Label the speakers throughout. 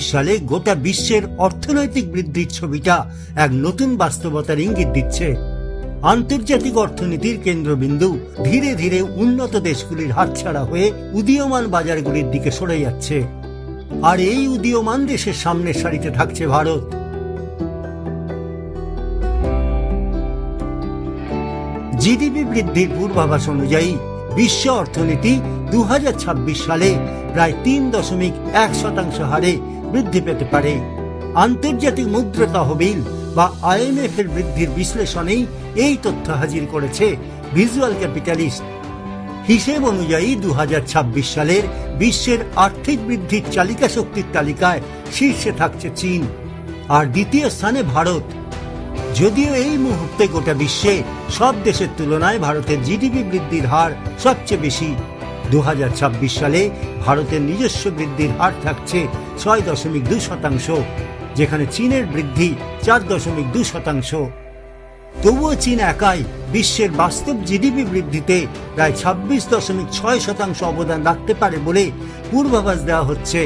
Speaker 1: সালে গোটা বিশ্বের অর্থনৈতিক বৃদ্ধির ছবিটা এক নতুন বাস্তবতার ইঙ্গিত দিচ্ছে। আন্তর্জাতিক অর্থনীতির কেন্দ্রবিন্দু ধীরে ধীরে উন্নত দেশগুলির হাতছাড়া হয়ে উদীয়মান বাজারগুলির দিকে সরে যাচ্ছে। আর এই উদীয়মান দেশের সামনের সারিতে থাকছে ভারত। জিডিপি বৃদ্ধির পূর্বাভাস অনুযায়ী বিশ্ব অর্থনীতি দু হাজার ছাব্বিশ সালে প্রায় তিন দশমিক এক শতাংশ হারে বৃদ্ধি পেতে পারে। আন্তর্জাতিক মুদ্রা তহবিল বা আইএমএফ এর বৃদ্ধির বিশ্লেষণেই এই তথ্য হাজির করেছে ভিজুয়াল ক্যাপিটালিস্ট। হিসেব অনুযায়ী দু হাজার ছাব্বিশ সালের বিশ্বের আর্থিক বৃদ্ধির চালিকা শক্তির তালিকায় শীর্ষে থাকছে চীন। আর দ্বিতীয় স্থানে ভারত। যদিও এই মুহূর্তে গোটা বিশ্বে সব দেশের তুলনায় ভারতের জিডিপি বৃদ্ধির হার সবচেয়ে বেশি। দু হাজার ছাব্বিশ সালে ভারতের নিজস্ব বৃদ্ধির হার থাকছে ছয় দশমিক দুই শতাংশ, যেখানে চীনের বৃদ্ধি চার দশমিক দুই শতাংশ। তবুও চীন একাই বিশ্বের বাস্তব জিডিপি বৃদ্ধিতে প্রায় ছাব্বিশ দশমিক ছয় শতাংশ অবদান রাখতে পারে বলে পূর্বাভাস দেওয়া হচ্ছে।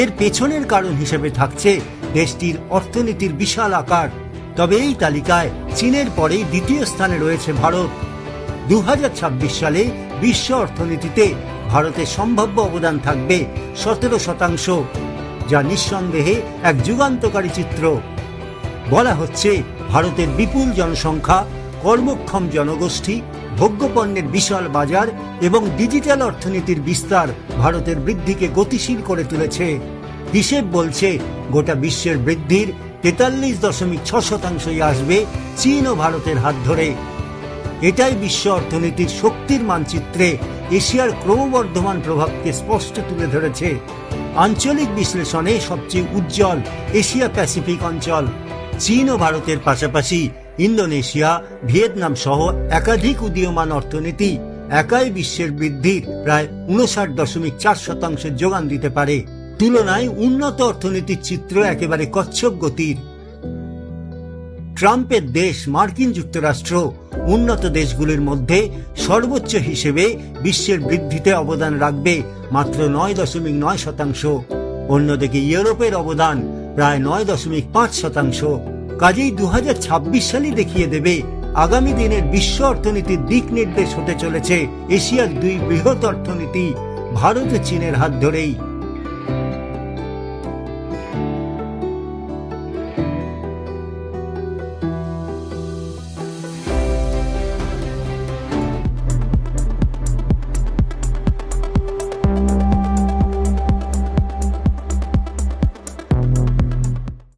Speaker 1: এর পেছনের কারণ হিসেবে থাকছে দেশটির অর্থনীতির বিশাল আকার। তবে এই তালিকায় চীনের পরেই দ্বিতীয় স্থানে রয়েছে ভারত। দুহাজার ছাব্বিশ সালে বিশ্ব অর্থনীতিতে ভারতের সম্ভাব্য অবদান থাকবে সতেরো শতাংশ, যা নিঃসন্দেহে এক যুগান্তকারী চিত্র। বলা হচ্ছে, ভারতের বিপুল জনসংখ্যা, কর্মক্ষম জনগোষ্ঠী, ভোগ্যপণ্যের বিশাল বাজার এবং ডিজিটাল অর্থনীতির বিস্তার ভারতের বৃদ্ধিকে গতিশীল করে তুলেছে। হিসেব বলছে, গোটা বিশ্বের বৃদ্ধির তেতাল্লিশ দশমিক ছ শতাংশই আসবে চীন ও ভারতের হাত ধরে। এটাই বিশ্ব অর্থনীতির শক্তির মানচিত্রে এশিয়ার ক্রমবর্ধমান প্রভাবকে স্পষ্ট তুলে ধরেছে। আঞ্চলিক বিশ্লেষণে সবচেয়ে উজ্জ্বল এশিয়া প্যাসিফিক অঞ্চল। চীন ও ভারতের পাশাপাশি ইন্দোনেশিয়া, ভিয়েতনাম সহ একাধিক উদীয়মান অর্থনীতি একাই বিশ্বের বৃদ্ধির প্রায় উনষাট দশমিক চার শতাংশের যোগান দিতে পারে। তুলনায় উন্নত অর্থনীতির চিত্র একেবারে কচ্ছপ গতির। ট্রাম্পের দেশ মার্কিন যুক্তরাষ্ট্র, উন্নত দেশগুলির মধ্যে সর্বোচ্চ হিসেবে বিশ্বের বৃদ্ধিতে অবদান রাখবে মাত্র নয় দশমিক নয় শতাংশ। অন্যদিকে ইউরোপের অবদান প্রায় নয় দশমিক পাঁচ শতাংশ। কাজেই দু সালই দেখিয়ে দেবে আগামী দিনের বিশ্ব অর্থনীতির দিক নির্দেশ হতে চলেছে এশিয়ার দুই বৃহৎ অর্থনীতি, ভারত ও চীনের হাত ধরেই।